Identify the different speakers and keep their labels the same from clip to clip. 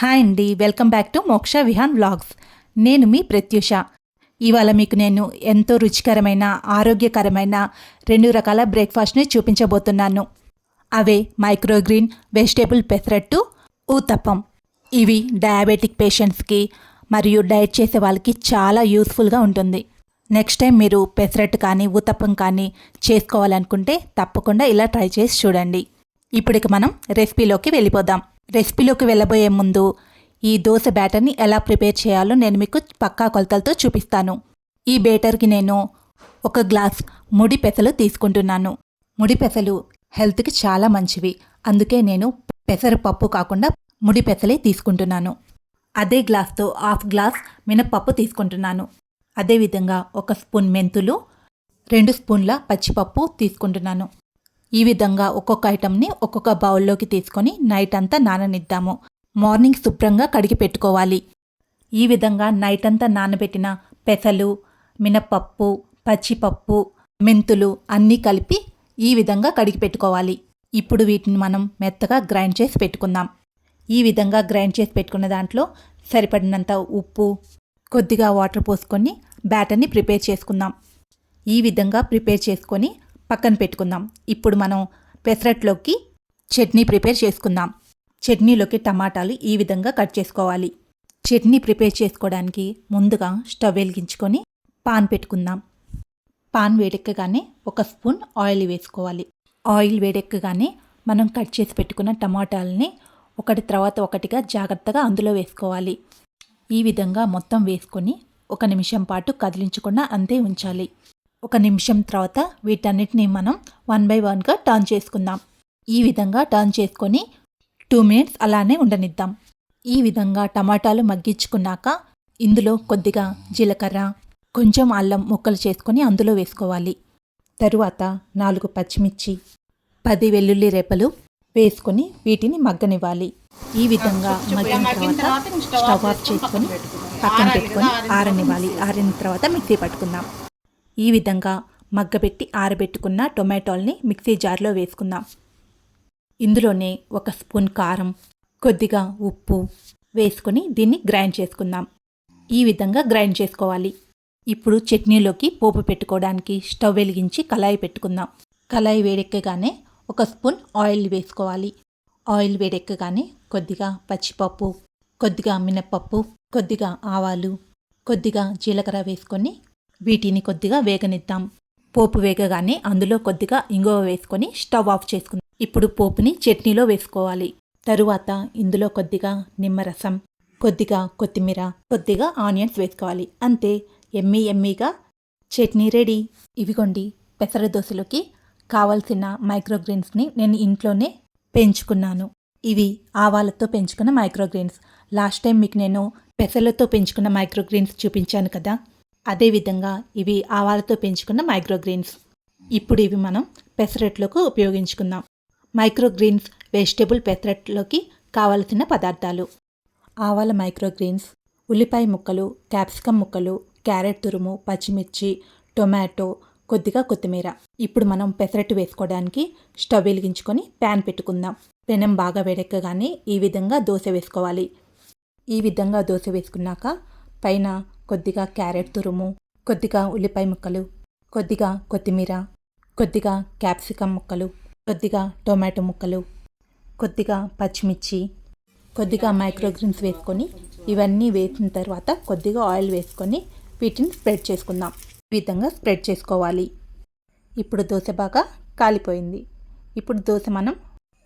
Speaker 1: Hi అండి welcome back to మోక్ష Vihaan vlogs. నేను మీ ప్రత్యూష. ఇవాళ మీకు నేను ఎంతో రుచికరమైన ఆరోగ్యకరమైన రెండు రకాల బ్రేక్ఫాస్ట్ని చూపించబోతున్నాను. అవే మైక్రోగ్రీన్ వెజిటేబుల్ పెసరట్టు ఊతప్పం. ఇవి డయాబెటిక్ పేషెంట్స్కి మరియు డైట్ చేసే వాళ్ళకి చాలా యూస్ఫుల్గా ఉంటుంది. నెక్స్ట్ టైం మీరు పెసరట్టు కానీ ఊతప్పం కానీ చేసుకోవాలనుకుంటే తప్పకుండా ఇలా ట్రై చేసి చూడండి. ఇప్పటికి మనం రెసిపీలోకి వెళ్ళిపోదాం. రెసిపీలోకి వెళ్ళబోయే ముందు ఈ దోశ బ్యాటర్ని ఎలా ప్రిపేర్ చేయాలో నేను మీకు పక్కా కొలతలతో చూపిస్తాను. ఈ బేటర్కి నేను ఒక గ్లాస్ ముడి పెసలు తీసుకుంటున్నాను. ముడి పెసలు హెల్త్కి చాలా మంచివి. అందుకే నేను పెసరపప్పు కాకుండా ముడి పెసలే తీసుకుంటున్నాను. అదే గ్లాస్తో హాఫ్ గ్లాస్ మినప్పప్పు తీసుకుంటున్నాను. అదేవిధంగా ఒక స్పూన్ మెంతులు రెండు స్పూన్ల పచ్చిపప్పు తీసుకుంటున్నాను. ఈ విధంగా ఒక్కొక్క ఐటమ్ని ఒక్కొక్క బౌల్లోకి తీసుకొని నైట్ అంతా నాననిద్దాము. మార్నింగ్ శుభ్రంగా కడిగి పెట్టుకోవాలి. ఈ విధంగా నైట్ అంతా నానబెట్టిన పెసలు మినపప్పు పచ్చిపప్పు మెంతులు అన్నీ కలిపి ఈ విధంగా కడిగి పెట్టుకోవాలి. ఇప్పుడు వీటిని మనం మెత్తగా గ్రైండ్ చేసి పెట్టుకుందాం. ఈ విధంగా గ్రైండ్ చేసి పెట్టుకున్న దాంట్లో సరిపడినంత ఉప్పు కొద్దిగా వాటర్ పోసుకొని బ్యాటర్ని ప్రిపేర్ చేసుకుందాం. ఈ విధంగా ప్రిపేర్ చేసుకొని పక్కన పెట్టుకుందాం. ఇప్పుడు మనం పెసరట్లోకి చట్నీ ప్రిపేర్ చేసుకుందాం. చట్నీలోకి టమాటాలు ఈ విధంగా కట్ చేసుకోవాలి. చట్నీ ప్రిపేర్ చేసుకోవడానికి ముందుగా స్టవ్ వెలిగించుకొని పాన్ పెట్టుకుందాం. పాన్ వేడెక్కగానే ఒక స్పూన్ ఆయిల్ వేసుకోవాలి. ఆయిల్ వేడెక్కగానే మనం కట్ చేసి పెట్టుకున్న టమాటాలని ఒకటి తర్వాత ఒకటిగా జాగ్రత్తగా అందులో వేసుకోవాలి. ఈ విధంగా మొత్తం వేసుకొని ఒక నిమిషం పాటు కదిలించకుండా అంతే ఉంచాలి. ఒక నిమిషం తర్వాత వీటన్నిటిని మనం వన్ బై వన్గా టర్న్ చేసుకుందాం. ఈ విధంగా టర్న్ చేసుకొని టూ మినిట్స్ అలానే ఉండనిద్దాం. ఈ విధంగా టమాటాలు మగ్గించుకున్నాక ఇందులో కొద్దిగా జీలకర్ర కొంచెం అల్లం ముక్కలు చేసుకొని అందులో వేసుకోవాలి. తరువాత నాలుగు పచ్చిమిర్చి పది వెల్లుల్లి రెప్పలు వేసుకొని వీటిని మగ్గనివ్వాలి. ఈ విధంగా మగ్గిన తర్వాత స్టవ్ ఆఫ్ చేసుకొని పక్కన పెట్టుకొని ఆరనివ్వాలి. ఆరిన తర్వాత మిక్సీ పట్టుకుందాం. ఈ విధంగా మగ్గబెట్టి ఆరబెట్టుకున్న టొమాటోల్ని మిక్సీ జార్లో వేసుకుందాం. ఇందులోనే ఒక స్పూన్ కారం కొద్దిగా ఉప్పు వేసుకొని దీన్ని గ్రైండ్ చేసుకుందాం. ఈ విధంగా గ్రైండ్ చేసుకోవాలి. ఇప్పుడు చట్నీలోకి పోపు పెట్టుకోవడానికి స్టవ్ వెలిగించి కళాయి పెట్టుకుందాం. కళాయి వేడెక్కగానే ఒక స్పూన్ ఆయిల్ వేసుకోవాలి. ఆయిల్ వేడెక్కగానే కొద్దిగా పచ్చిపప్పు కొద్దిగా మినప్పప్పు కొద్దిగా ఆవాలు కొద్దిగా జీలకర్ర వేసుకొని వీటిని కొద్దిగా వేగనిద్దాం. పోపు వేగగానే అందులో కొద్దిగా ఇంగువ వేసుకొని స్టవ్ ఆఫ్ చేసుకుందాం. ఇప్పుడు పోపుని చట్నీలో వేసుకోవాలి. తరువాత ఇందులో కొద్దిగా నిమ్మరసం కొద్దిగా కొత్తిమీర కొద్దిగా ఆనియన్స్ వేసుకోవాలి. అంతే ఎమ్మీ ఎమ్మీగా చట్నీ రెడీ. ఇవిగోండి పెసర దోశలోకి కావాల్సిన మైక్రోగ్రీన్స్ని నేను ఇంట్లోనే పెంచుకున్నాను. ఇవి ఆవాలతో పెంచుకున్న మైక్రోగ్రీన్స్. లాస్ట్ టైం మీకు నేను పెసలతో పెంచుకున్న మైక్రోగ్రీన్స్ చూపించాను కదా. అదేవిధంగా ఇవి ఆవాలతో పెంచుకున్న మైక్రోగ్రీన్స్. ఇప్పుడు ఇవి మనం పెసరట్లోకి ఉపయోగించుకుందాం. మైక్రోగ్రీన్స్ వెజిటేబుల్ పెసరట్లోకి కావలసిన పదార్థాలు. ఆవాల మైక్రోగ్రీన్స్ ఉల్లిపాయ ముక్కలు క్యాప్సికమ్ ముక్కలు క్యారెట్ తురుము పచ్చిమిర్చి టొమాటో కొద్దిగా కొత్తిమీర. ఇప్పుడు మనం పెసరట్టు వేసుకోవడానికి స్టవ్ వెలిగించుకొని ప్యాన్ పెట్టుకుందాం. పెనం బాగా వేడెక్కగానే ఈ విధంగా దోశ వేసుకోవాలి. ఈ విధంగా దోశ వేసుకున్నాక పైన కొద్దిగా క్యారెట్ తురుము కొద్దిగా ఉల్లిపాయ ముక్కలు కొద్దిగా కొత్తిమీర కొద్దిగా క్యాప్సికమ్ ముక్కలు కొద్దిగా టొమాటో ముక్కలు కొద్దిగా పచ్చిమిర్చి కొద్దిగా మైక్రోగ్రీన్స్ వేసుకొని ఇవన్నీ వేసిన తర్వాత కొద్దిగా ఆయిల్ వేసుకొని వీటిని స్ప్రెడ్ చేసుకుందాం. ఈ విధంగా స్ప్రెడ్ చేసుకోవాలి. ఇప్పుడు దోశ బాగా కాలిపోయింది. ఇప్పుడు దోశ మనం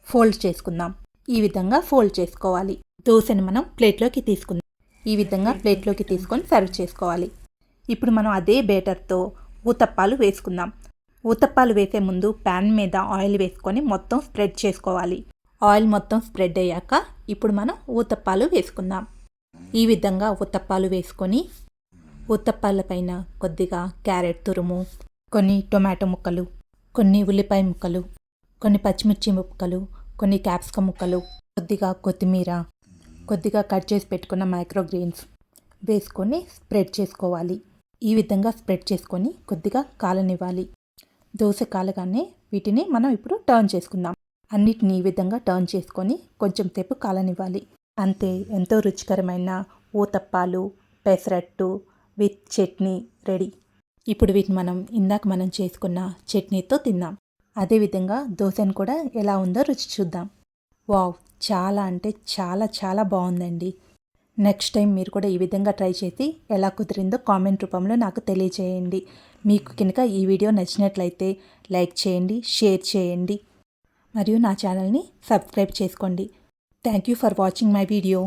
Speaker 1: ఫోల్డ్ చేసుకుందాం. ఈ విధంగా ఫోల్డ్ చేసుకోవాలి. దోశని మనం ప్లేట్లోకి తీసుకుందాం. ఈ విధంగా ప్లేట్లోకి తీసుకొని సర్వ్ చేసుకోవాలి. ఇప్పుడు మనం అదే బేటర్తో ఊతప్పాలు వేసుకుందాం. ఊతప్పాలు వేసే ముందు ప్యాన్ మీద ఆయిల్ వేసుకొని మొత్తం స్ప్రెడ్ చేసుకోవాలి. ఆయిల్ మొత్తం స్ప్రెడ్ అయ్యాక ఇప్పుడు మనం ఊతప్పాలు వేసుకుందాం. ఈ విధంగా ఊతప్పాలు వేసుకొని ఊతప్పాల పైన కొద్దిగా క్యారెట్ తురుము కొన్ని టొమాటో ముక్కలు కొన్ని ఉల్లిపాయ ముక్కలు కొన్ని పచ్చిమిర్చి ముక్కలు కొన్ని క్యాప్సికమ్ ముక్కలు కొద్దిగా కొత్తిమీర కొద్దిగా కట్ చేసి పెట్టుకున్న మైక్రోగ్రీన్స్ వేసుకొని స్ప్రెడ్ చేసుకోవాలి. ఈ విధంగా స్ప్రెడ్ చేసుకొని కొద్దిగా కాలనివ్వాలి. దోశ కాలగానే వీటిని మనం ఇప్పుడు టర్న్ చేసుకుందాం. అన్నిటిని ఈ విధంగా టర్న్ చేసుకొని కొంచెం సేపు కాలనివ్వాలి. అంతే ఎంతో రుచికరమైన ఊతప్పాలు పెసరట్టు విత్ చట్నీ రెడీ. ఇప్పుడు వీటిని మనం ఇందాక మనం చేసుకున్న చట్నీతో తిందాం. అదేవిధంగా దోశను కూడా ఎలా ఉందో రుచి చూద్దాం. వావ్ చాలా అంటే చాలా చాలా బాగుందండి. నెక్స్ట్ టైం మీరు కూడా ఈ విధంగా ట్రై చేసి ఎలా కుదిరిందో కామెంట్ రూపంలో నాకు తెలియచేయండి. మీకు కనుక ఈ వీడియో నచ్చినట్లయితే లైక్ చేయండి షేర్ చేయండి మరియు నా ఛానల్ని సబ్స్క్రైబ్ చేసుకోండి. Thank you for watching my video.